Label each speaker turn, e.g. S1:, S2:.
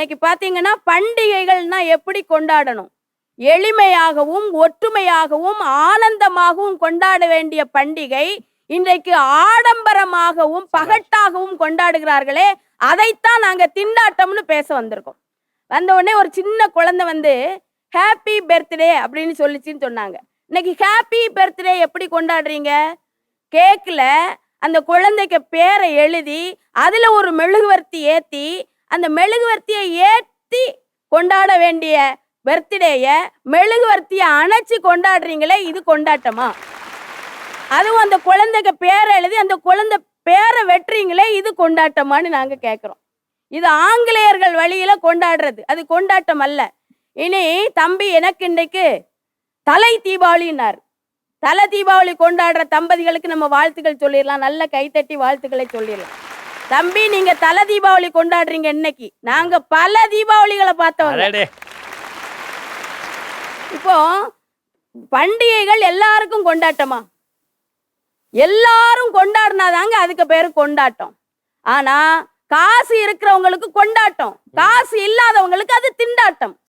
S1: இன்னைக்கு பாத்தீங்கன்னா பண்டிகைகள்னா எப்படி கொண்டாடணும்? எளிமையாகவும் ஒற்றுமையாகவும் ஆனந்தமாகவும் கொண்டாட வேண்டிய பண்டிகை இன்றைக்கு ஆடம்பரமாகவும் பகட்டாகவும் கொண்டாடுகிறார்களே அதைத்தான் நாங்க திண்டாட்டம்னு பேச வந்திருக்கோம். வந்த உடனே ஒரு சின்ன குழந்தை வந்து ஹாப்பி பர்த்டே அப்படின்னு சொல்லிச்சுன்னு சொன்னாங்க. இன்னைக்கு ஹாப்பி பர்த்டே எப்படி கொண்டாடுறீங்க? கேக்கில். அந்த குழந்தைக்கு பேரை எழுதி அதில் ஒரு மெழுகுவர்த்தி ஏற்றி அந்த மெழுகுவர்த்தியை ஏற்றி கொண்டாட வேண்டிய பர்த்டேயை மெழுகுவர்த்தியை அணைச்சி கொண்டாடுறீங்களே இது கொண்டாட்டமா? அதுவும் அந்த குழந்தைக்கு பேரை எழுதி அந்த குழந்தை பேரை வெட்டுறீங்களே இது கொண்டாட்டமான்னு நாங்கள் கேட்குறோம் இது ஆங்கிலேயர்கள் வழியில் கொண்டாடுறது. அது கொண்டாட்டம் அல்ல. இனி தம்பி எனக்கு இன்றைக்கு தலை தீபாவளின்னார். தலை தீபாவளி கொண்டாடுற தம்பதிகளுக்கு நம்ம வாழ்த்துக்கள் சொல்லிடலாம். நல்ல கைத்தட்டி வாழ்த்துக்களை சொல்லிடலாம். தம்பி நீங்க தலை தீபாவளி கொண்டாடுறீங்க இன்னைக்கு. நாங்க பல தீபாவளிகளை
S2: அடடே.
S1: இப்போ பண்டிகைகள் எல்லாருக்கும் கொண்டாட்டமா? எல்லாரும் கொண்டாடினாதாங்க அதுக்கு பேரு கொண்டாட்டம். ஆனா காசு இருக்கிறவங்களுக்கு கொண்டாட்டம். காசு இல்லாதவங்களுக்கு அது திண்டாட்டம்.